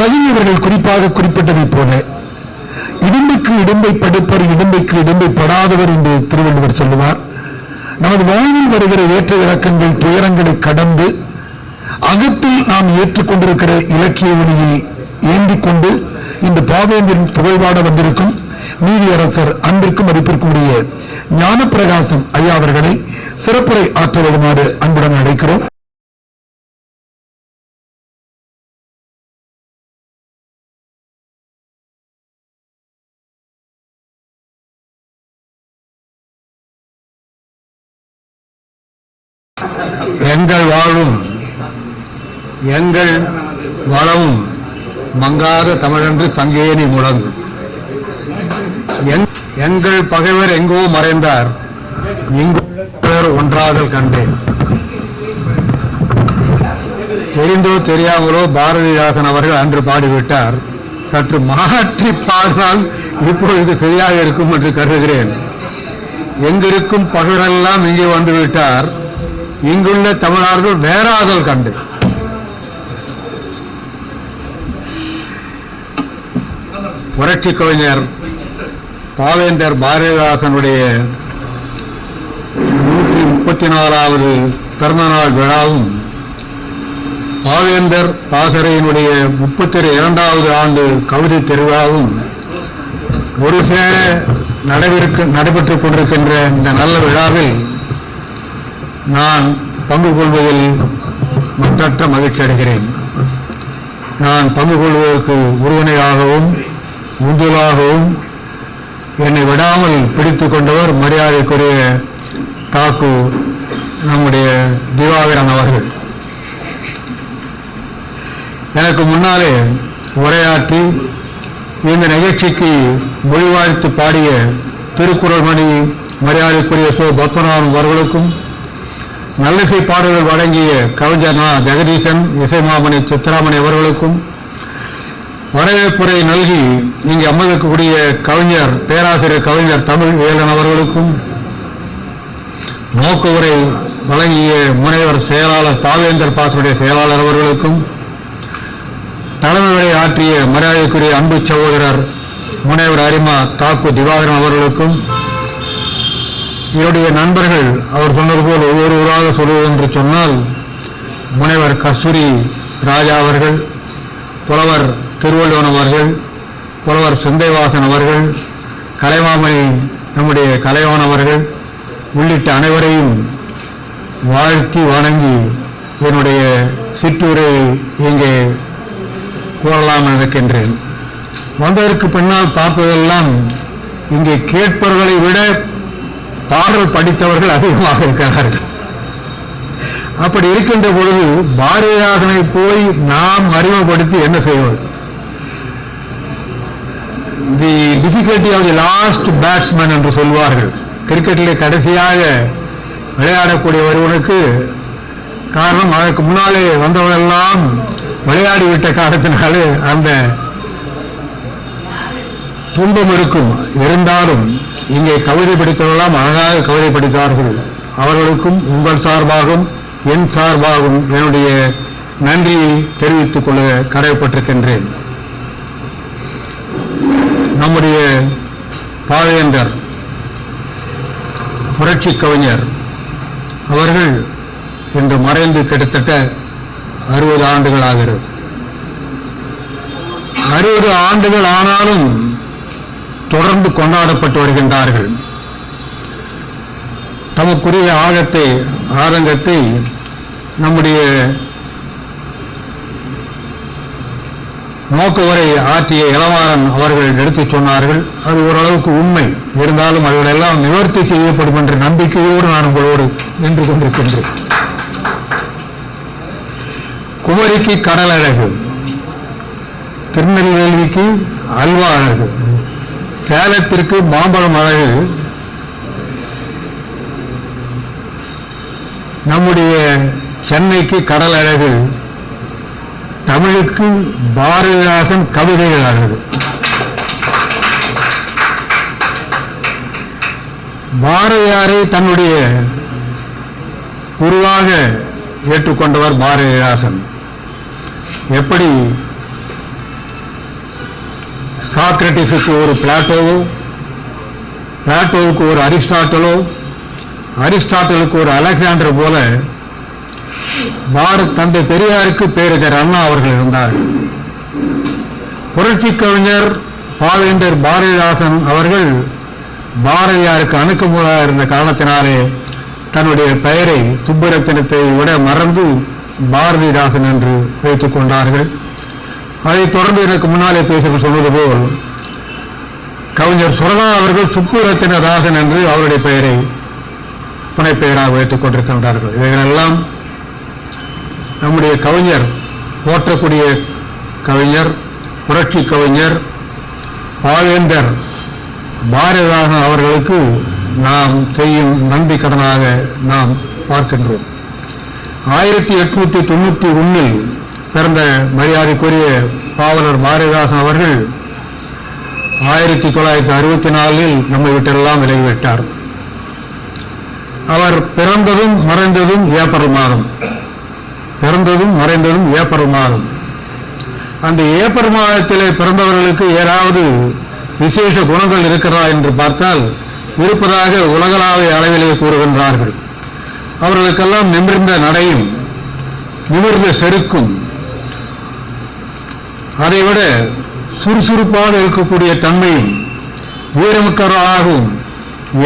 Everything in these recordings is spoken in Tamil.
கவிஞர்கள் குறிப்பாக குறிப்பிட்டதைப் போல இடும்புக்கு இடும்பை படுப்பர் இடும்பைக்கு இடும்பை படாதவர் என்று திருவள்ளுவர் சொல்லுவார். நமது வாழ்வில் வருகிற ஏற்ற இலக்கங்கள் துயரங்களை கடந்து அகத்தில் நாம் ஏற்றுக்கொண்டிருக்கிற இலக்கிய ஒளியை ஏந்திக் கொண்டு இன்று பாவேந்தின் புகழ்பாட வந்திருக்கும் நீதியரசர் அன்பிற்கும் மதிப்பிற்கும் உரிய ஞானப்பிரகாசம் ஐயா அவர்களை சிறப்புரை ஆற்ற வருமாறு அன்புடன் அழைக்கிறோம். எங்கள் வாழும் எங்கள் வளமும் மங்காத தமிழன்று சங்கேனி முழங்கு எங்- எங்கள் பகைவர் எங்கோ மறைந்தார் இங்கு ஒன்றாதல் கண்டேன். தெரிந்தோ தெரியாமலோ பாரதிதாசன் அவர்கள் அன்று பாடிவிட்டார் சற்று மாற்றி பாடினால் இப்பொழுது சரியாக இருக்கும் என்று கருதுகிறேன். எங்கிருக்கும் பகைவரெல்லாம் இங்கே வந்து விட்டார் இங்குள்ள தமிழர்கள் வேறாதல் கண்டு. புரட்சி கவிஞர் பாவேந்தர் பாரதிதாசனுடைய நூற்றி முப்பத்தி நாலாவது பிறந்தநாள் விழாவும் பாவேந்தர் பாசறையினுடைய முப்பத்தி இரண்டாவது ஆண்டு கவிதை திருவிழாவும் ஒரு சேர நடைபெற்று நடைபெற்றுக் கொண்டிருக்கின்ற இந்த நல்ல விழாவில் நான் பங்கு கொள்வதில் மற்றற்ற மகிழ்ச்சி அடைகிறேன். நான் பங்கு கொள்வதற்கு உறுதுணையாகவும் உந்துலாகவும் என்னை விடாமல் பிடித்து கொண்டவர் மரியாதைக்குரிய தாக்கு நம்முடைய திவாகரன் அவர்கள். எனக்கு முன்னாலே உரையாற்றி இந்த நிகழ்ச்சிக்கு மொழிவாழ்த்து பாடிய திருக்குறள் மணி மரியாதைக்குரிய சோ பத்மநாபன் அவர்களுக்கும் நல்லிசை பாடல்கள் வழங்கிய கவிஞர் நா. ஜெகதீசன் இசைமாமணி சித்ராமணி அவர்களுக்கும் வரவேற்புரை நல்கி இங்கு அமர்ந்திருக்கக்கூடிய கவிஞர் பேராசிரியர் கவிஞர் தமிழ் ஏலன் அவர்களுக்கும் நோக்க உரை வழங்கிய முனைவர் செயலாளர் தாவேந்தர் பாசனுடைய செயலாளர் அவர்களுக்கும் தலைமை உரை ஆற்றிய மரியாதைக்குரிய அன்பு சகோதரர் முனைவர் அரிமா தாக்கு திவாகரன் அவர்களுக்கும் என்னுடைய நண்பர்கள் அவர் சொன்னது போல் ஒவ்வொருவராக சொல்வது என்று சொன்னால் முனைவர் கஸ்தூரி ராஜா அவர்கள் புலவர் திருவள்ளுவன் அவர்கள் புலவர் சுந்தைவாசன் அவர்கள் கலைமாமணி நம்முடைய கலைவாணன் அவர்கள் உள்ளிட்ட அனைவரையும் வாழ்த்தி வணங்கி என்னுடைய சிற்றூரை இங்கே கூறலாம் இருக்கின்றேன் வந்ததற்கு பின்னால் பார்த்ததெல்லாம் இங்கே கேட்பவர்களை விட பாடல் படித்தவர்கள் அதிகமாக இருக்கிறார்கள். அப்படி இருக்கின்ற பொழுது பாரதிதாசனை போய் நாம் அறிமுகப்படுத்தி என்ன செய்வது? The difficulty of the last batsman என்று சொல்வார்கள். கிரிக்கெட்டில் கடைசியாக விளையாடக்கூடிய ஒருவனுக்கு காரணம் அதற்கு முன்னாலே வந்தவரெல்லாம் விளையாடி விட்ட காரணத்தினாலே அந்த துன்பம் இருக்கும். இருந்தாலும் இங்கே கவிதை படித்தவர்களாம் அழகாக கவிதை படித்தார்கள் அவர்களுக்கும் உங்கள் சார்பாகவும் என் சார்பாகவும் என்னுடைய நன்றியை தெரிவித்துக் கொள்ள கடமைப்பட்டிருக்கின்றேன் நம்முடைய பாவேந்தர் புரட்சி கவிஞர் அவர்கள் இன்று மறைந்து கிட்டத்தட்ட அறுபது ஆண்டுகள் ஆகிறது. அறுபது ஆண்டுகள் ஆனாலும் தொடர்ந்து கொண்டாடப்பட்டு வருகின்றார்கள். தமக்குரிய ஆழத்தை ஆதங்கத்தை நம்முடைய நோக்குவரை ஆற்றிய இளவாரன் அவர்கள் எடுத்து சொன்னார்கள். அது ஓரளவுக்கு உண்மை. இருந்தாலும் அவர்களெல்லாம் நிவர்த்தி செய்யப்படும் என்ற நம்பிக்கையோடு நான் உங்களோடு நின்று கொண்டிருக்கின்றேன். குமரிக்கு கடல் அழகு திருநெல்வேலிக்கு அல்வா அழகு சேலத்திற்கு மாம்பழம் அழகு. நம்முடைய சென்னைக்கு கடல் அழகு. தமிழுக்கு பாரதிதாசன் கவிதைகள் அழகு. பாரதியாரை தன்னுடைய குருவாக ஏற்றுக்கொண்டவர் பாரதிதாசன். எப்படி சாக்ரட்டிஸுக்கு ஒரு பிளாட்டோவோ பிளாட்டோவுக்கு ஒரு அரிஸ்டாட்டலோ அரிஸ்டாட்டலுக்கு ஒரு அலெக்சாண்டர் போல பாரத் தந்தை பெரியாருக்கு பேரறிஞர் அண்ணா அவர்கள் இருந்தார்கள். புரட்சி கவிஞர் பாவேந்தர் பாரதிதாசன் அவர்கள் பாரதியாருக்கு அணுக்கமுகளாக இருந்த காரணத்தினாலே தன்னுடைய பெயரை சுப்பரத்தினத்தை விட மறந்து பாரதிதாசன் என்று வைத்துக் கொண்டார்கள். அதை தொடர்ந்து எனக்கு முன்னாலே பேசுகிற சொன்னது போல் கவிஞர் சுரதா அவர்கள் சுப்புரத்தினதாசன் என்று அவருடைய பெயரை புனைப்பெயராக வைத்துக் கொண்டிருக்கின்றார்கள். இவைகளெல்லாம் நம்முடைய கவிஞர் போற்றக்கூடிய கவிஞர் புரட்சி கவிஞர் பாவேந்தர் பாரதிதாசன் அவர்களுக்கு நாம் செய்யும் நன்றி கடனாக நாம் பார்க்கின்றோம். ஆயிரத்தி எட்நூத்தி தொண்ணூத்தி ஒன்னில் பிறந்த மரியாதைக்குரிய பாவலர் பாரதிதாசன் அவர்கள் ஆயிரத்தி தொள்ளாயிரத்தி அறுபத்தி நாலில் நம்மை விட்டெல்லாம் விலகிவிட்டார். அவர் பிறந்ததும் மறைந்ததும் ஏப்ரல் மாதம் பிறந்ததும் மறைந்ததும் ஏப்ரல் மாதம் அந்த ஏப்ரல் மாதத்திலே பிறந்தவர்களுக்கு ஏதாவது விசேஷ குணங்கள் இருக்கிறதா என்று பார்த்தால் இருப்பதாக உலகளாவிய அளவிலே கூறுகின்றார்கள். அவர்களுக்கெல்லாம் நிமிர்ந்த நடையும் நிமிர்ந்த செருக்கும் அதைவிட சுறுசுறுப்பாக இருக்கக்கூடிய தன்மையும் வீரமிக்கவர்களாகவும்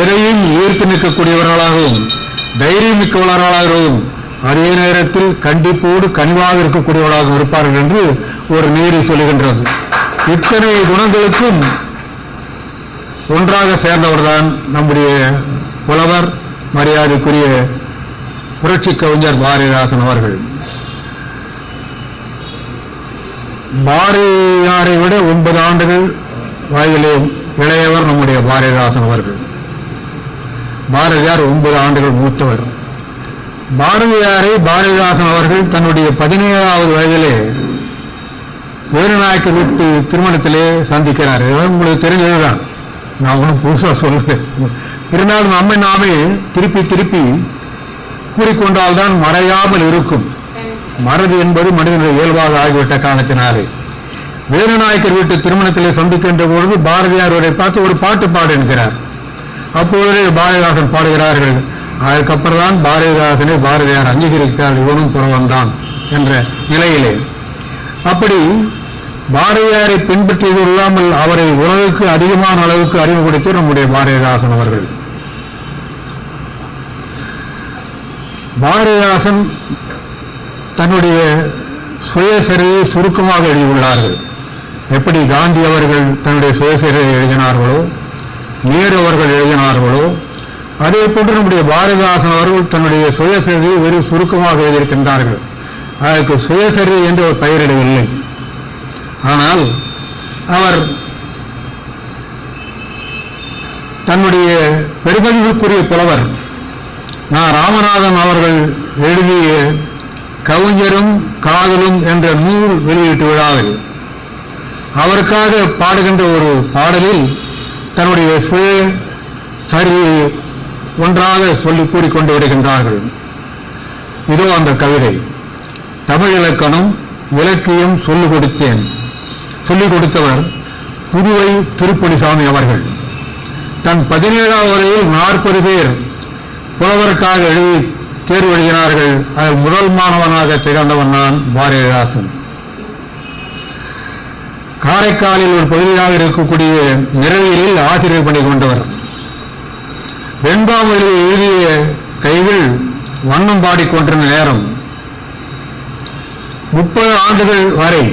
எதையும் ஈர்த்து நிற்கக்கூடியவர்களாகவும் தைரியமிக்கவர்களாகவும் அதே நேரத்தில் கண்டிப்போடு கனிவாக இருக்கக்கூடியவர்களாக இருப்பார்கள் என்று ஒரு நீதி சொல்லுகின்றது. இத்தனை குணங்களுக்கும் ஒன்றாக சேர்ந்தவர்தான் நம்முடைய புலவர் மரியாதைக்குரிய புரட்சி கவிஞர் பாரதிதாசன் அவர்கள். பாரதியாரை விட ஒன்பது ஆண்டுகள் வயதிலே இளையவர் நம்முடைய பாரதிதாசன் அவர்கள். பாரதியார் ஒன்பது ஆண்டுகள் மூத்தவர். பாரதியாரை பாரதிதாசன் அவர்கள் தன்னுடைய பதினேழாவது வயதிலே வீரநாயக்க வீட்டு திருமணத்திலே சந்திக்கிறார். இதெல்லாம் உங்களுக்கு தெரிஞ்சதுதான். நான் ஒன்றும் புதுசாக சொல்லலை. இருந்தாலும் நம்மை நாமே திருப்பி திருப்பி கூறிக்கொண்டால்தான் மறையாமல் இருக்கும். மறதி என்பது மனிதனுடைய இயல்பாக ஆகிவிட்ட காரணத்தினாலே. வேலுநாயக்கர் வீட்டு திருமணத்திலே சந்திக்கின்ற பொழுது பாரதியார் அவரை பார்த்து ஒரு பாட்டு பாடு என்கிறார் அப்பொழுதே பாரதிதாசன் பாடுகிறார்கள் அதுக்கப்புறம் தான் பாரதிதாசனை பாரதியார் அங்கீகரிக்கிறார் இவனும் புறவன்தான் என்ற நிலையிலே. அப்படி பாரதியாரை பின்பற்றியது இல்லாமல் அவரை உலகுக்கு அதிகமான அளவுக்கு அறிமுகப்படுத்தி நம்முடைய பாரதிதாசன் அவர்கள். பாரதிதாசன் தன்னுடைய சுயசரியை சுருக்கமாக எழுதியுள்ளார்கள். எப்படி காந்தி அவர்கள் தன்னுடைய சுயசரியை எழுதினார்களோ நேரு அவர்கள் எழுதினார்களோ அதே போன்று நம்முடைய பாரதிதாசன் அவர்கள் தன்னுடைய சுயசரியை வெறும் சுருக்கமாக எழுதியிருக்கின்றார்கள். அதற்கு சுயசரி என்று ஒரு பெயரிடவில்லை. ஆனால் அவர் தன்னுடைய பெருமதிவுக்குரிய புலவர் நான் ராமநாதன் அவர்கள் எழுதிய கவிஞரும் காதலும் என்ற நூல் வெளியீட்டு விழாவில் அவருக்காக பாடுகின்ற ஒரு பாடலில் தன்னுடைய சுய சரியை ஒன்றாக சொல்லி கூறிக்கொண்டு வருகின்றார்கள் இதோ அந்த கவிதை. தமிழ் இலக்கணம் இலக்கியம் சொல்லிக் கொடுத்தேன். சொல்லிக் கொடுத்தவர் புதுவை திருப்பணிசாமி அவர்கள். தன் பதினேழாம் வரையில் நாற்பது பேர் புலவருக்காக எழுதி தேர்வு எழுதினார்கள் அதில் முதல் மாணவனாக திகழ்ந்தவன் நான் பாரதிதாசன். காரைக்காலில் ஒரு பகுதியாக இருக்கக்கூடிய நிறைவியலில் ஆசிரியர் பணி கொண்டவர். வெண்பாமொழி எழுதிய கைகள் வண்ணம் பாடிக்கொண்டிருந்த நேரம் முப்பது ஆண்டுகள் வரை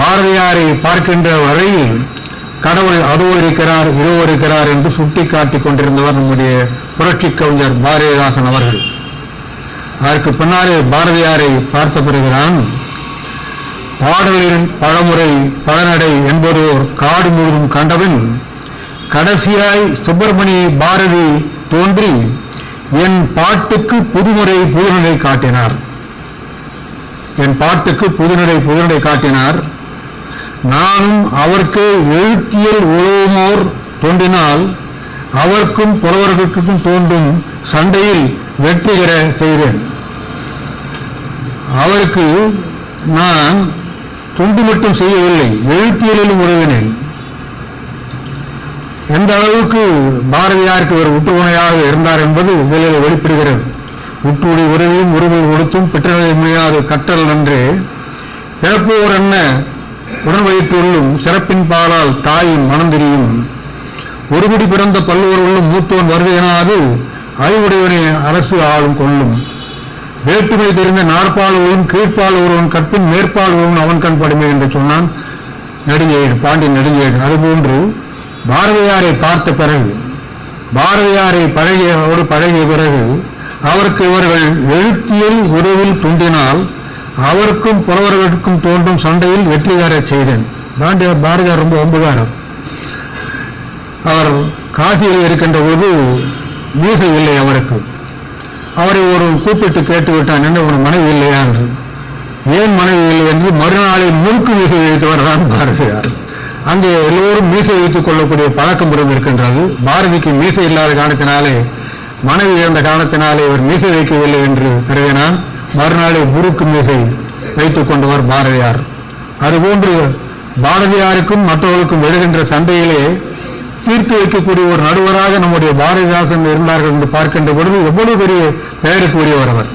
பாரதியாரை பார்க்கின்ற வரையில் கடவுள் அதோ இருக்கிறார் இதோ இருக்கிறார் என்று சுட்டி காட்டிக் கொண்டிருந்தவர் நம்முடைய புரட்சி கவிஞர் பாரதிதாசன் அவர்கள். அதற்கு பின்னாலே பாரதியாரை பார்த்த பிறகுதான் பாடலின் பழமுறை பழநடை என்பதோர் காடு முழுதும் கண்டவன் கடைசியாய் சுப்பிரமணிய பாரதி தோன்றி என் பாட்டுக்கு புதுமுறை புதுநிலை காட்டினார். என் பாட்டுக்கு புதுநடை புதுநடை காட்டினார். நானும் அவருக்கு எழுத்தியல் உழவுமோர் தோன்றினால் அவருக்கும் புலவர்களுக்கும் தோன்றும் சண்டையில் வெற்றி பெற செய்தேன். அவருக்கு நான் தொண்டு மட்டும் செய்யவில்லை எழுத்தியலிலும் உதவினேன். எந்த அளவுக்கு பாரதியாருக்கு ஒரு உற்றுணையாக இருந்தார் என்பது இதில் வெளிப்படுகிறது. உற்றுடைய உறவையும் உறவில் கொடுத்தும் பெற்றநிலை முடியாத கற்றல் நன்றே. இழப்போர் என்ன? உடன் வயிற்றுள்ளும் சிறப்பின் பாலால் தாயின் மனந்திரியும் ஒருபடி பிறந்த பல்லுவர்களும் மூத்தோன் வருகையினாது அறிவுடையவனை அரசு ஆளும் கொள்ளும். வேற்றுமை தெரிந்த நாற்பால் ஒருவன் கீழ்ப்பால் ஒருவன் கற்பின் மேற்பால் ஒருவன் அவன் கண் படுமை என்று சொன்னான் நெடுஞ்செயல் பாண்டியன் நெடுஞ்செயல் அதுபோன்று பாரதியாரை பார்த்த பிறகு பாரதியாரை பழகியோடு பழகிய பிறகு அவருக்கு இவர்கள் எழுத்தியல் உறவில் துண்டினால் அவருக்கும் புலவர்களுக்கும் தோன்றும் சண்டையில் வெற்றி செய்தேன். பாண்டியார் பாரதியார் ரொம்ப ஒம்புகாரர். அவர் காசியில் இருக்கின்ற போது மீசை இல்லை அவருக்கு. அவரை ஒரு கூப்பிட்டு கேட்டு விட்டான் என்ன உன் மனைவி இல்லையா என்று. ஏன் மனைவி இல்லை என்று மறுநாளில் முறுக்கு மீசை வைத்தவர் தான் பாரதியார். அங்கே எல்லோரும் மீசை வைத்துக் கொள்ளக்கூடிய பழக்கம் முறை இருக்கின்றது. பாரதிக்கு மீசை இல்லாத காரணத்தினாலே மனைவி இழந்த காரணத்தினாலே இவர் மீசை வைக்கவில்லை என்று கருதினான். மறுநாளை முறுக்கு மீசை வைத்துக் கொண்டவர் பாரதியார். அதுபோன்று பாரதியாருக்கும் மற்றவர்களுக்கும் விடுகின்ற சண்டையிலே தீர்த்து வைக்கக்கூடிய ஒரு நடுவராக நம்முடைய பாரதிதாசன் இருந்தார்கள் என்று பார்க்கின்ற பொழுது எவ்வளவு பெரிய பெயருக்குரியவர் அவர்.